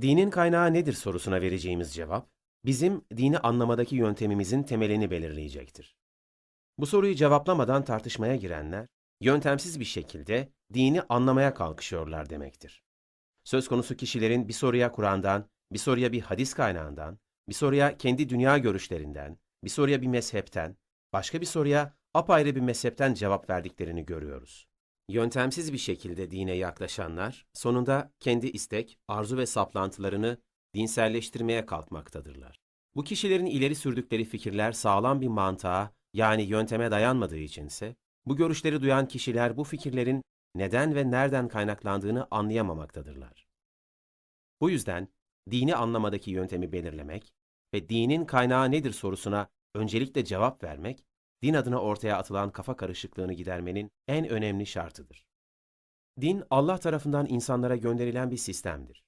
Dinin kaynağı nedir sorusuna vereceğimiz cevap, bizim dini anlamadaki yöntemimizin temelini belirleyecektir. Bu soruyu cevaplamadan tartışmaya girenler, yöntemsiz bir şekilde dini anlamaya kalkışıyorlar demektir. Söz konusu kişilerin bir soruya Kur'an'dan, bir soruya bir hadis kaynağından, bir soruya kendi dünya görüşlerinden, bir soruya bir mezhepten, başka bir soruya apayrı bir mezhepten cevap verdiklerini görüyoruz. Yöntemsiz bir şekilde dine yaklaşanlar, sonunda kendi istek, arzu ve saplantılarını dinselleştirmeye kalkmaktadırlar. Bu kişilerin ileri sürdükleri fikirler sağlam bir mantığa, yani yönteme dayanmadığı içinse, bu görüşleri duyan kişiler bu fikirlerin neden ve nereden kaynaklandığını anlayamamaktadırlar. Bu yüzden dini anlamadaki yöntemi belirlemek ve dinin kaynağı nedir sorusuna öncelikle cevap vermek, din adına ortaya atılan kafa karışıklığını gidermenin en önemli şartıdır. Din, Allah tarafından insanlara gönderilen bir sistemdir.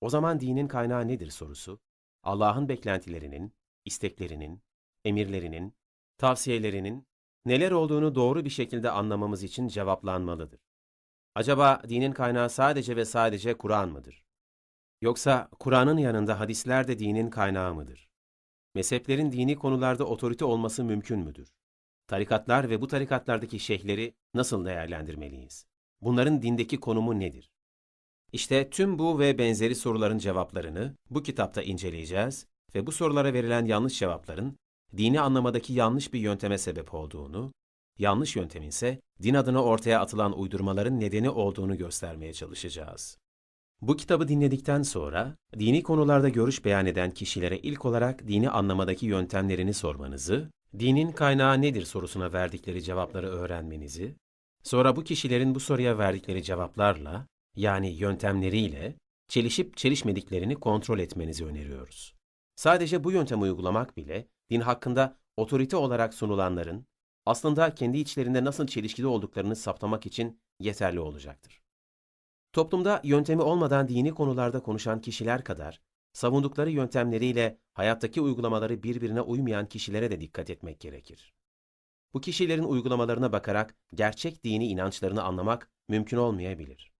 O zaman dinin kaynağı nedir sorusu, Allah'ın beklentilerinin, isteklerinin, emirlerinin, tavsiyelerinin neler olduğunu doğru bir şekilde anlamamız için cevaplanmalıdır. Acaba dinin kaynağı sadece ve sadece Kur'an mıdır? Yoksa Kur'an'ın yanında hadisler de dinin kaynağı mıdır? Mezheplerin dini konularda otorite olması mümkün müdür? Tarikatlar ve bu tarikatlardaki şeyhleri nasıl değerlendirmeliyiz? Bunların dindeki konumu nedir? İşte tüm bu ve benzeri soruların cevaplarını bu kitapta inceleyeceğiz ve bu sorulara verilen yanlış cevapların dini anlamadaki yanlış bir yönteme sebep olduğunu, yanlış yöntemin ise din adına ortaya atılan uydurmaların nedeni olduğunu göstermeye çalışacağız. Bu kitabı dinledikten sonra dini konularda görüş beyan eden kişilere ilk olarak dini anlamadaki yöntemlerini sormanızı, dinin kaynağı nedir sorusuna verdikleri cevapları öğrenmenizi, sonra bu kişilerin bu soruya verdikleri cevaplarla, yani yöntemleriyle, çelişip çelişmediklerini kontrol etmenizi öneriyoruz. Sadece bu yöntemi uygulamak bile, din hakkında otorite olarak sunulanların, aslında kendi içlerinde nasıl çelişkili olduklarını saptamak için yeterli olacaktır. Toplumda yöntemi olmadan dini konularda konuşan kişiler kadar, savundukları yöntemleriyle hayattaki uygulamaları birbirine uymayan kişilere de dikkat etmek gerekir. Bu kişilerin uygulamalarına bakarak gerçek dini inançlarını anlamak mümkün olmayabilir.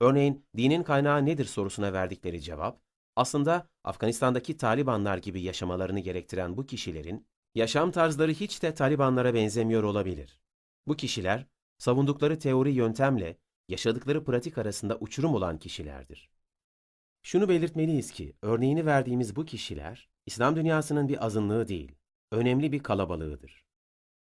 Örneğin, dinin kaynağı nedir sorusuna verdikleri cevap, aslında Afganistan'daki Talibanlar gibi yaşamalarını gerektiren bu kişilerin, yaşam tarzları hiç de Talibanlara benzemiyor olabilir. Bu kişiler, savundukları teori yöntemle yaşadıkları pratik arasında uçurum olan kişilerdir. Şunu belirtmeliyiz ki, örneğini verdiğimiz bu kişiler, İslam dünyasının bir azınlığı değil, önemli bir kalabalığıdır.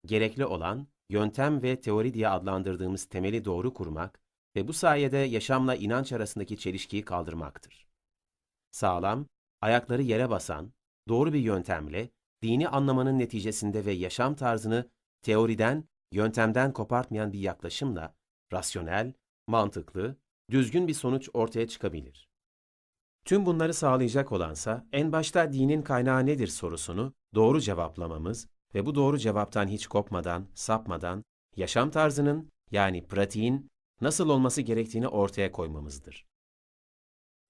Gerekli olan, yöntem ve teori diye adlandırdığımız temeli doğru kurmak ve bu sayede yaşamla inanç arasındaki çelişkiyi kaldırmaktır. Sağlam, ayakları yere basan, doğru bir yöntemle, dini anlamanın neticesinde ve yaşam tarzını teoriden, yöntemden kopartmayan bir yaklaşımla, rasyonel, mantıklı, düzgün bir sonuç ortaya çıkabilir. Tüm bunları sağlayacak olansa en başta dinin kaynağı nedir sorusunu doğru cevaplamamız ve bu doğru cevaptan hiç kopmadan, sapmadan yaşam tarzının yani pratiğin nasıl olması gerektiğini ortaya koymamızdır.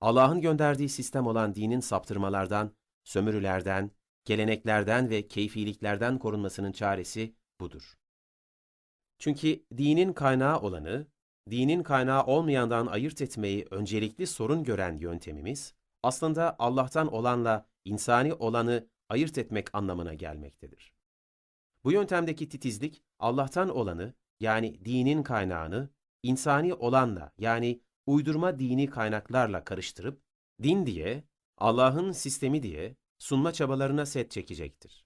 Allah'ın gönderdiği sistem olan dinin saptırmalardan, sömürülerden, geleneklerden ve keyfiliklerden korunmasının çaresi budur. Çünkü dinin kaynağı olanı dinin kaynağı olmayandan ayırt etmeyi öncelikli sorun gören yöntemimiz, aslında Allah'tan olanla insani olanı ayırt etmek anlamına gelmektedir. Bu yöntemdeki titizlik, Allah'tan olanı, yani dinin kaynağını, insani olanla, yani uydurma dini kaynaklarla karıştırıp, din diye, Allah'ın sistemi diye sunma çabalarına set çekecektir.